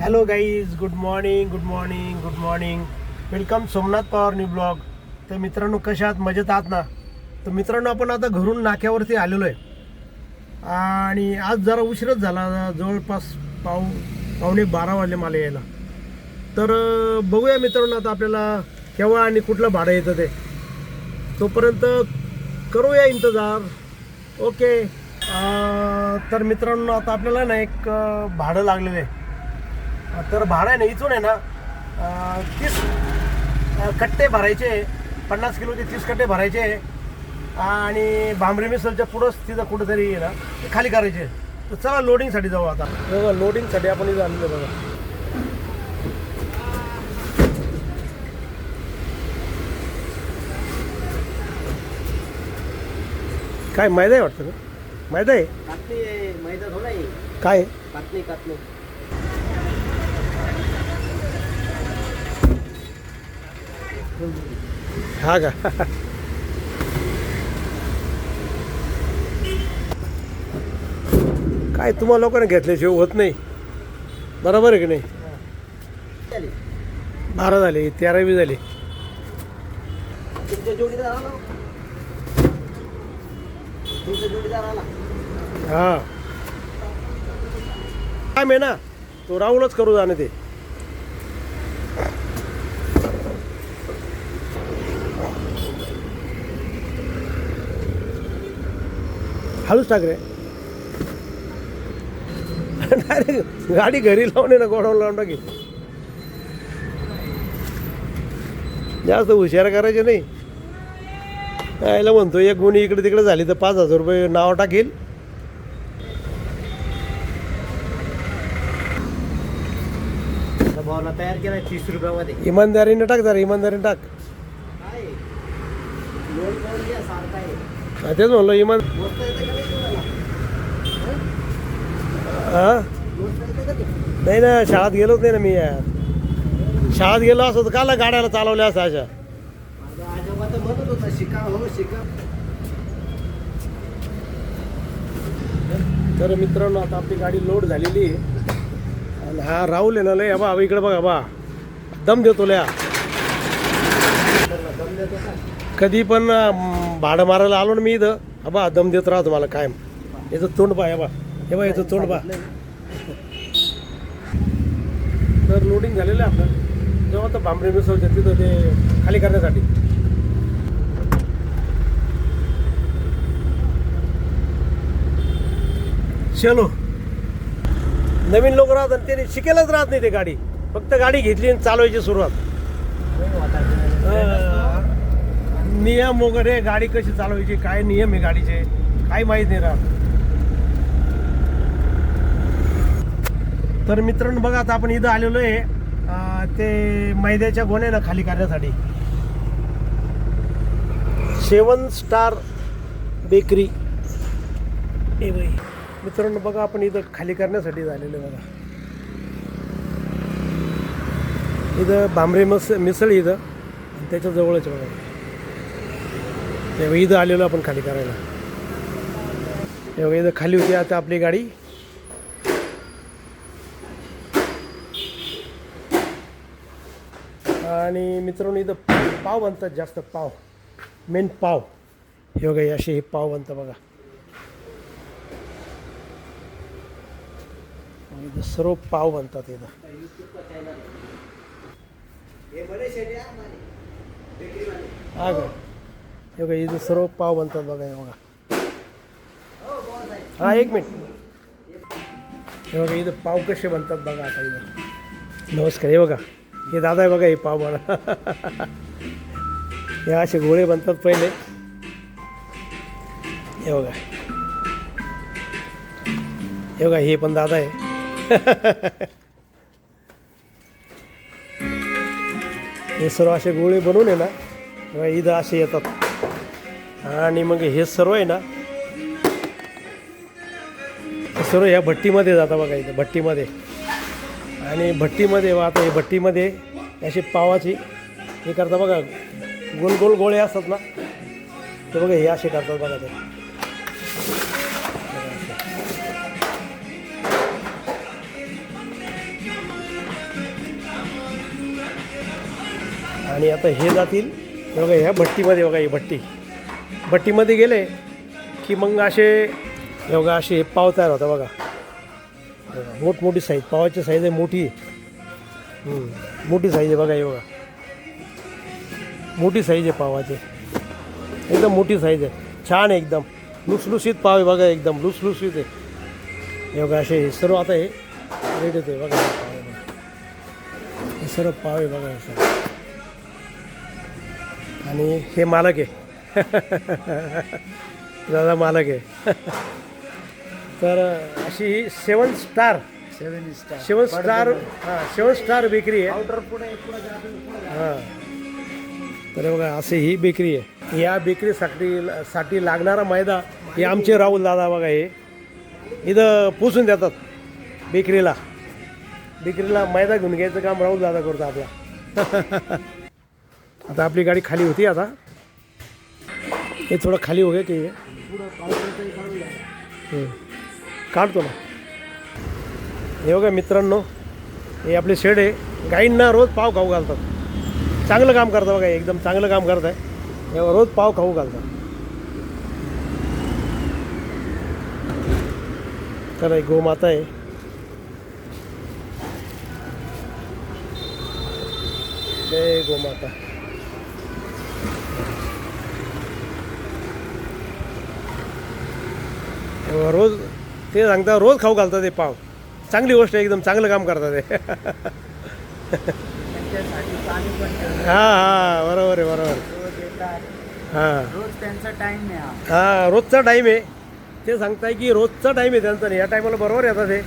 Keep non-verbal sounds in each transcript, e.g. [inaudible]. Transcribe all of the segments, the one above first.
Hello guys good morning good morning good morning welcome Somnath Pawar new blog तर मित्रांनो कशा आहात? मजेत आहात ना? तर मित्रांनो आपण आता घरून नाक्यावरती आलेलो आहे. आणि आज जरा उशीरच झाला. जवळपास पाव पावणे बारा वाजले मला यायला. तर बघूया मित्रांनो आता आपल्याला केव्हा आणि कुठलं भाडं येतं ते. तोपर्यंत करूया इंतजार. ओके तर मित्रांनो आता आपल्याला ना एक भाडं लागलेलं आहे. तर भाडं आहे ना इथून आहे ना अं, तीस कट्टे भरायचे पन्नास किलोचे तीस कट्टे भरायचे आणि भांबरी मिसलच्या पुढंच तिथं कुठंतरी ना ते खाली करायचे तर चला लोडिंगसाठी जाऊ आता. बघा लोडिंगसाठी आपण इथं आहे बघा. काय मैदा आहे वाटतं का? मैदा आहे? कातणी आहे मैदा थोडा आहे. काय? आहे? कातणी हा का? काय तुम्हाला लोकांना घेतल्याशिवाय होत नाही. बरोबर आहे की नाही? बारा झाले तेरावी झाली. हा. काय आहे ना तो राहूनच करू जाणे ते. हळूच टाक रे. गाडी घरी लावून आहे ना गोडाऊन लावून टाकी. जास्त हुशार करायचे नाही. यायला म्हणतो एक गुणी इकडे तिकडे झाली तर पाच हजार रुपये नाव टाकील. तयार तीस रुपयामध्ये. इमानदारीने टाक जरा इमानदारीने टाक. तेच म्हणलो इमान मोजता येतं का नाही तुम्हाला हा? नाही ना शाळेत गेलोच नाही ना मी यार. शाळेत गेलो असतो तर काला गाड्याला चालवल्या असं अशा. तर मित्रांनो आता आपली गाडी लोड झालेली आहे. आणि हा राहुल आहे ना लय बा इकडे बघा बा. दम देतो लया. कधी पण भाडं मारायला आलो ना मी इथं अबा दम देत राहतो मला कायम. याचं तोंड पाय हे बा. हे बा याचं तोंड पा तर लोडिंग झालेलं आहे आपलं. जेव्हा तर बांबरे मिसळच्या तिथं ते खाली करण्यासाठी. चलो नवीन लोक राहतात आणि त्याने शिकेलच राहत नाही ते गाडी. फक्त गाडी घेतली आणि चालवायची सुरुवात. नियम वगैरे गाडी कशी चालवायची काय नियम आहे गाडीचे काही माहीत नाही राहत. तर मित्रांनो बघा आता आपण इथं आलेलो आहे. ते मैद्याच्या गोण्यानं खाली करण्यासाठी. सेवन स्टार बेकरी. ए बाई. मित्रांनो बघा आपण इथं खाली करण्यासाठी झालेलो आहे बघा. इथं भांबरे मस मिसळ इथं. आणि त्याच्या जवळच आहे बघा इथं आलेलो आपण खाली करायला. हे इथं खाली होती आता आपली गाडी. आणि मित्रांनो इथं पाव बनतात जास्त पाव मेन पाव. हे बघा असे हे पाव बनतं बघा इथं सर्व पाव बनतात इथं. हा का हे बघा इथं सर्व पाव बनतात बघा हे बघा. हा एक मिनिट. हे बघा इथं पाव कसे बनतात बघा आता इथं. नमस्कार हे बघा. हे दादा आहे बघा हे पाव हे असे गोळे बनतात पहिले. हे बघा. हे बघा हे पण दादा आहे. हे सर्व असे गोळे बनवून आहे ना बघा इथं असे येतात. आणि मग हे सर्व आहे ना हे सर्व ह्या भट्टीमध्ये जाता बघा इथं भट्टीमध्ये. आणि भट्टीमध्ये आता हे भट्टीमध्ये असे पावाची हे करता बघा गोल गोल गोळे असतात ना ते बघा हे असे करतात बघा ते. आणि आता हे जातील बघा ह्या भट्टीमध्ये बघा ही भट्टी. भट्टीमध्ये गेले की मग असे बघा असे पाव तयार होता बघा. मोठमोठी साईज पावाची साईज आहे मोठी. आहे. मोठी साईज आहे बघा हे बघा. मोठी साईज आहे पावाची. एकदम मोठी साईज आहे. छान आहे एकदम. लुसलुसीत पाव आहे बघा एकदम लुसलुसीत आहे. हे बघा असे हे सर्व आता हे रेट येते बघा हे पाव आहे बघा. हे सर्व पाव आहे बघा हे सर्व. आणि हे मालक आहे. [laughs] दादा मालक आहे. [laughs] तर अशी ही seven star seven star. Seven star हां सेवन स्टार बेकरी आहे. पुढे हां. तर बघा असे ही बेकरी आहे. या बेकरीसाठी साठी लागणारा मैदा हे आमचे राहुल दादा बघा हे. इथं पोचून देतात बेकरीला. बेकरीला मैदा घेऊन घ्यायचं काम राहुल दादा करतो आपला. [laughs] आता आपली गाडी खाली होती आता. हे थोडं खाली हो गया की काढतो ना. हे बघा मित्रांनो हे आपले शेड आहे. गाईंना रोज पाव खाऊ घालतात. चांगलं काम करतं बघा एकदम चांगलं काम करत आहे रोज पाव खाऊ घालतात. तर गोमाता आहे. जय गोमाता रोज ते सांगता रोज खाऊ घालतात ते पाव. चांगली गोष्ट आहे एकदम चांगलं काम करतात ते. हां हां बरोबर आहे बरोबर हां. रोज त्यांचा टाइम आहे हा. रोजचा टाईम आहे. ते सांगताय की रोजचा टाईम आहे त्यांचा या टायमाला बरोबर येतात ते.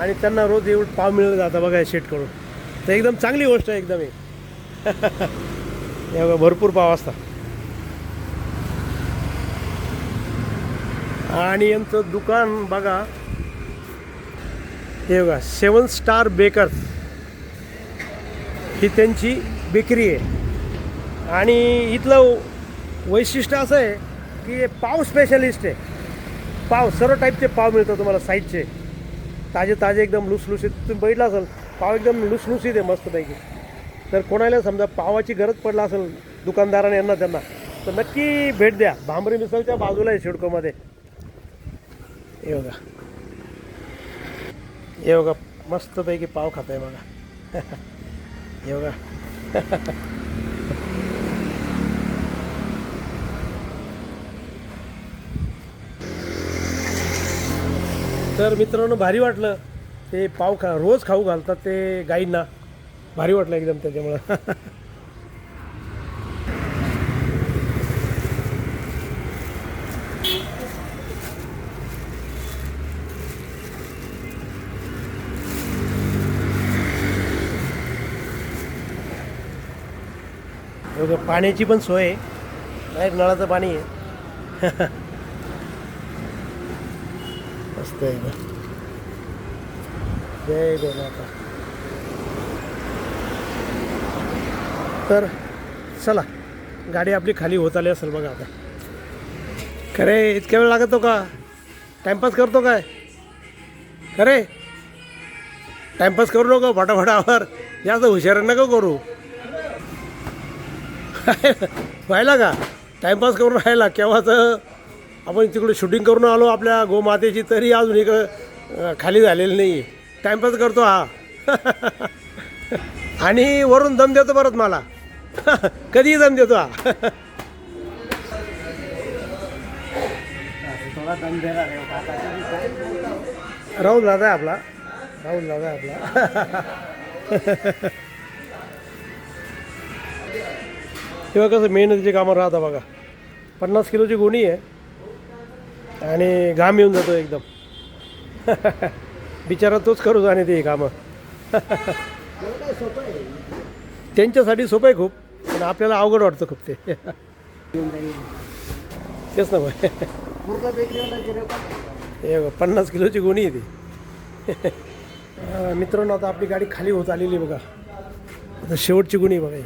आणि त्यांना रोज एवढं पाव मिळलं जातं बघा शेटकडून तर एकदम चांगली गोष्ट आहे एकदम हे [laughs] भरपूर पाव असतात. आणि यांचं दुकान बघा. हे बघा सेवन स्टार बेकर्स. ही त्यांची बेकरी आहे. आणि इथलं वैशिष्ट्य असं आहे की हे पाव स्पेशलिस्ट आहे. पाव सर्व टाईपचे पाव मिळतात तुम्हाला साईजचे ताजे ताजे एकदम लुसलुसीत तुम्ही बघितलं असेल पाव एकदम लुसलुसीत आहे मस्तपैकी. तर कोणाला समजा पावाची गरज पडला असेल दुकानदाराने यांना त्यांना तर नक्की भेट द्या. भांबरी मिसळच्या बाजूला आहे शिडकोमध्ये. हे बघा हे बघा मस्तपैकी पाव खात आहे बघा हे बघा तर मित्रांनो भारी वाटलं. ते पाव खा रोज खाऊ घालतात ते गाईंना. भारी वाटलं एकदम त्याच्यामुळं. [laughs] बघा, पाण्याची पण सोय आहे. बाहेर नळाचं पाणी आहे. मस्त आहे जय गोमाता तर चला गाडी आपली खाली होत आली असेल बघा आता. खरे इतक्या वेळ लागतो का? टाइमपास करतो काय? खरे टाइमपास करू नको फटाफटावर जास्त हुशार नको करू. [laughs] व्हायला का? टाइमपास करून राहिला. केव्हाचं? आपण तिकडे शूटिंग करून आलो आपल्या गोमातेची तरी अजून एक खाली झालेली नाही टाईमपास करतो हा. [laughs] आणि वरून दम देतो परत मला. [laughs] कधीही दम देतो हा. राहुल दादा आहे आपला. राहुल दादा आहे आपला. तेव्हा कसं मेहनतीची कामं राहतात बघा. पन्नास किलोची गोणी आहे. आणि घाम येऊन जातो एकदम. [laughs] बिचारा तोच करू जाणे ते कामं. [laughs] त्यांच्यासाठी सोपं आहे खूप पण आपल्याला अवघड वाटतं खूप ते. [laughs] तेच ना भाई. हे बघा, पन्नास किलोची गोणी आहे ती. मित्रांनो आता आपली गाडी खाली होत आलेली आहे बघा. आता शेवटची गुणी आहे बघा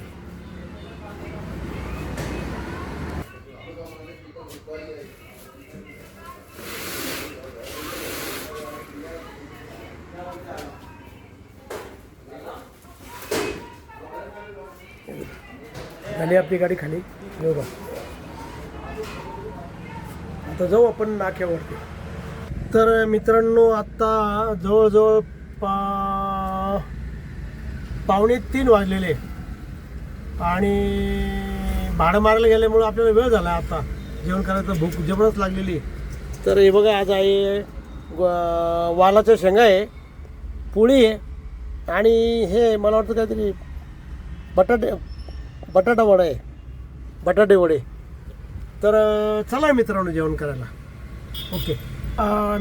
खाली आपली गाडी खाली. येऊ बा. आता जाऊ आपण नाक्यावरती. तर मित्रांनो आत्ता जवळजवळ पा पावणे तीन वाजलेले. आणि भाडं मारायला गेल्यामुळं आपल्याला वेळ झाला आता. जेवण करायचं भूक जेवणच लागलेली. तर हे बघा आज आहे वालाच्या शेंगा आहे पोळी आहे. आणि हे मला वाटतं काहीतरी बटाटे बटाटा वडा आहे. बटाटे वडे. तर चला मित्रांनो जेवण करायला. ओके.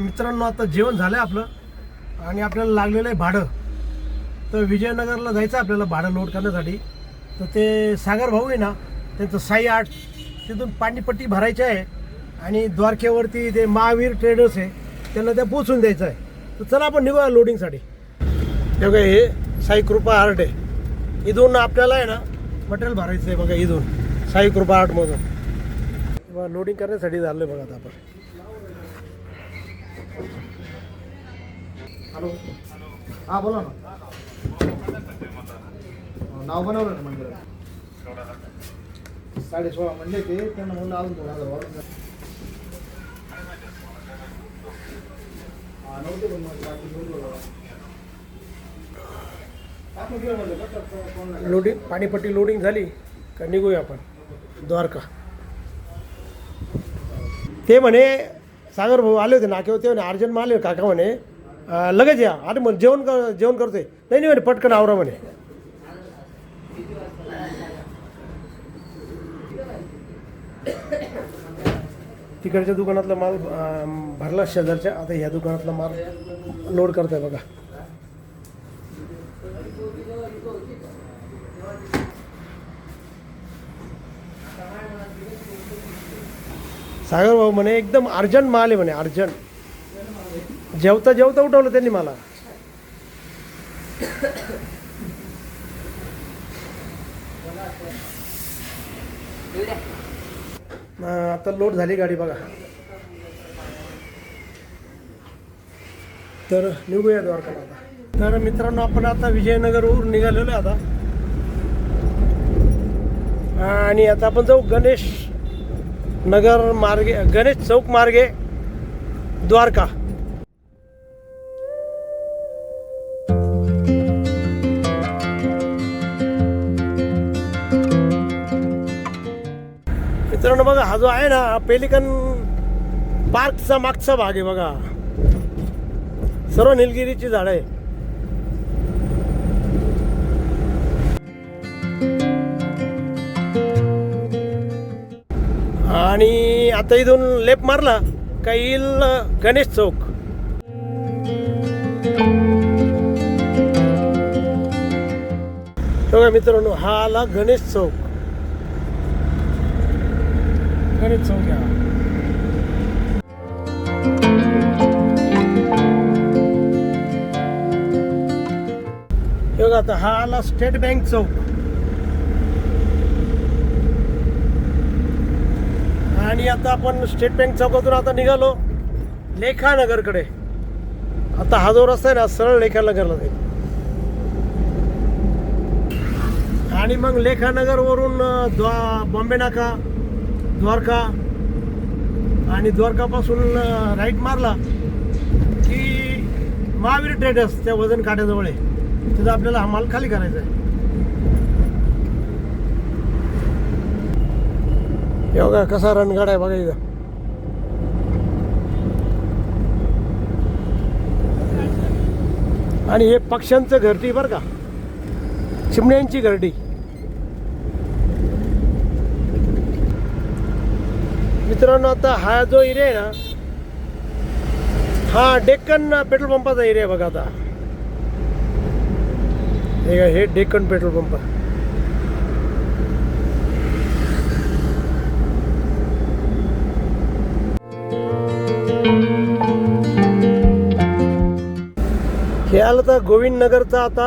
मित्रांनो आता जेवण झालं आहे आपलं. आणि आपल्याला लागलेलं आहे भाडं. तर विजयनगरला जायचं आहे आपल्याला भाडं लोड करण्यासाठी. तर ते सागर भाऊ आहे ना त्यांचं साई आर्ट तिथून पाणीपट्टी भरायची आहे. आणि द्वारकेवरती ते महावीर ट्रेडर्स आहे त्यांना त्या पोचून द्यायचं आहे. तर चला आपण निघूया लोडिंगसाठी हे साई कृपा आर्ट आहे. इथून आपल्याला आहे ना मटेरियल भरायचं आहे बघा इथून साई कृपा आर्टमधून बघा लोडिंग करण्यासाठी झालं आहे बघा आता आपण हॅलो हा बोला ना नाव बनवलं ना मंदिरात साडे सोळा म्हणले ते त्यांना म्हणलं लोडिंग पाणीपट्टी लोडिंग झाली का निघूया आपण? द्वारका. ते म्हणे सागर भाऊ आले होते नाके होते म्हणे अर्जंट आले काका म्हणे लगेच या. अरे म्हणे जेवण कर जेवण करतोय. नाही नाही म्हणे पटकन आवरा म्हणे. तिकडच्या दुकानातला माल भरला शेजारच्या. आता ह्या दुकानातला माल लोड करताय बघा. सागर भाऊ म्हणे एकदम अर्जंट माल आहे म्हणे अर्जंट. जेवता जेवता उठवलं त्यांनी मला. आता लोड झाली गाडी बघा. तर निघूया द्वारकाला आता तर मित्रांनो आपण आता विजयनगरवरून निघालेलो आहे आता. आणि आता आपण जाऊ गणेश नगर मार्गे गणेश चौक मार्गे द्वारका. मित्रांनो बघा हा जो आहे ना पेलिकन पार्कचा मागचा भाग आहे बघा. सर्व निलगिरीची झाडं आहे आणि आता इथून लेप मारला का येईल गणेश चौक. बघा मित्रांनो हा आला गणेश चौक. गणेश चौक. हे बघा आता हा आला स्टेट बँक चौक. आणि आता आपण स्टेट बँक चौकातून आता निघालो लेखानगरकडे. आता हा जो रस्ता आहे ना सरळ लेखानगरला जाईल. आणि मग लेखानगरवरून द्वा बॉम्बे नाका द्वारका आणि द्वारकापासून राईट मारला की महावीर ट्रेडर्स त्या वजन काट्याजवळ आहे. तिथं आपल्याला हा माल खाली करायचा आहे. हे बघा कसा रणगाड आहे बघा इथं. आणि हे पक्ष्यांचं घरटी बरं का. चिमण्यांची घरटी. मित्रांनो आता हा जो एरिया आहे ना हा डेक्कन पेट्रोल पंपाचा एरिया बघा आता. हे हे डेक्कन पेट्रोल पंप. हे आलं तर गोविंद नगरचा आता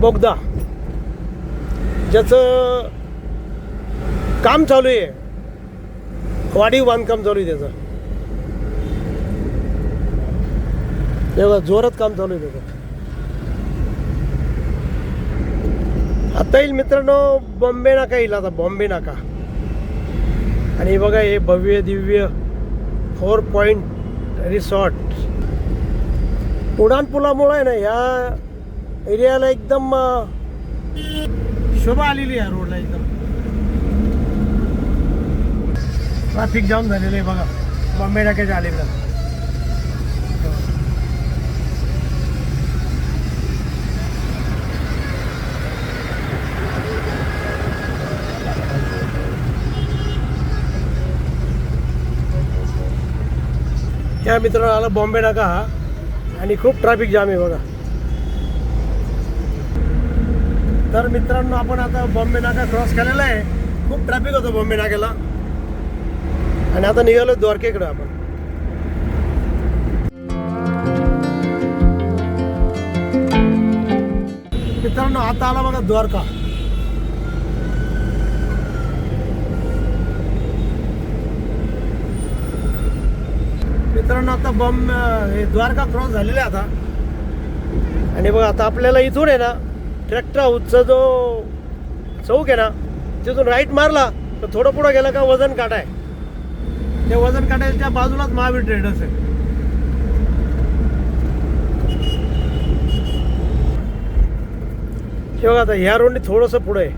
बोगदा. ज्याचं काम चालू आहे. वाढीव बांधकाम चालू आहे त्याचं. तेव्हा जोरात काम चालू आहे त्याचं. आता येईल मित्रांनो बॉम्बे नाका येईल आता बॉम्बे नाका. आणि बघा हे भव्य दिव्य फोर पॉईंट रिसॉर्ट उड्डाणपुलामुळे आहे ना या एरियाला एकदम शोभा आलेली आहे रोडला एकदम. ट्रॅफिक जाम झालेलं आहे बघा. बॉम्बे नाक्याच्या आलेला. त्या मित्रांनो आला बॉम्बे नाका हा. आणि खूप ट्रॅफिक जाम आहे बघा. तर मित्रांनो आपण आता बॉम्बे नाका क्रॉस केलेला आहे. खूप ट्रॅफिक होतं बॉम्बे नाक्याला. आणि आता निघालो द्वारकेकडे आपण. मित्रांनो आता आला बघा द्वारका. मित्रांनो आता बॉम्ब हे द्वारका क्रॉस झालेला आहे आता. आणि बघा आता आपल्याला इथून आहे ना ट्रॅक्टर हाऊसचा जो चौक आहे ना तिथून राईट मारला तर थोडं पुढं गेलं का वजन काटा आहे ते वजन त्या बाजूलाच महावीर ट्रेडर्स आहे हे बघा आता ह्या रोडने थोडंसं पुढं आहे.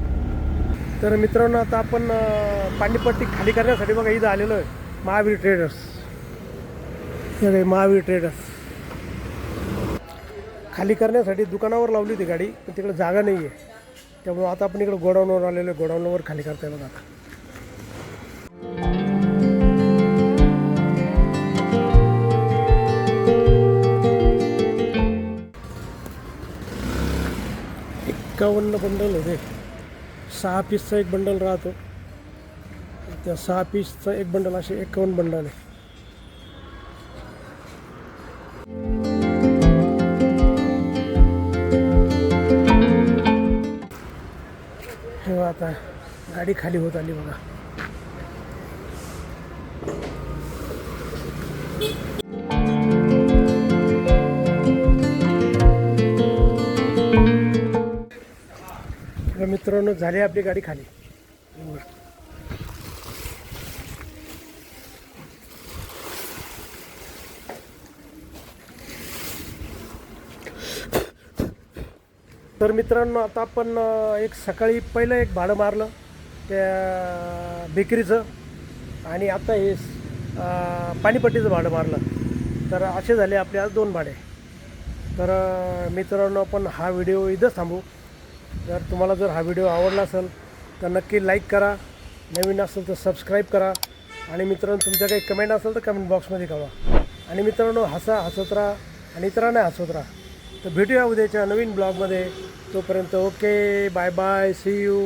तर मित्रांनो आता आपण पाणीपट्टी खाली करण्यासाठी बघा इथं आलेलो आहे महावीर ट्रेडर्स हे महावीर ट्रेडर्स खाली करण्यासाठी दुकानावर लावली होती गाडी पण तिकडे जागा नाही आहे त्यामुळे आता आपण इकडे गोडाऊनवर आलेलो आहे गोडाऊनवर खाली करता येणार आता. एक्कावन्न बंडल होते. सहा पीसचा एक बंडल राहतो. त्या सहा पीसचा एक बंडल असे एक्कावन्न बंडल आहे. आता गाडी खाली होत आली बघा. मित्रांनो झाली आपली गाडी खाली हे बघा. तर मित्रांनो आता आपण एक सकाळी पहिलं एक भाडं मारलं त्या बेकरीचं आणि आता हे पाणीपट्टीचं भाडं मारलं. तर असे झाले आपले आज दोन भाडे. तर मित्रांनो आपण हा व्हिडिओ इथंच थांबू. जर तुम्हाला जर हा व्हिडिओ आवडला असेल तर नक्की लाईक करा. नवीन असेल तर सबस्क्राईब करा. आणि मित्रांनो तुमच्या काही कमेंट असेल तर कमेंट बॉक्समध्ये कळवा. आणि मित्रांनो हसा हसत राहा आणि इतरांना हसत राहा. तर भेटूया उद्याच्या नवीन ब्लॉगमध्ये. तोपर्यंत okay bye bye see you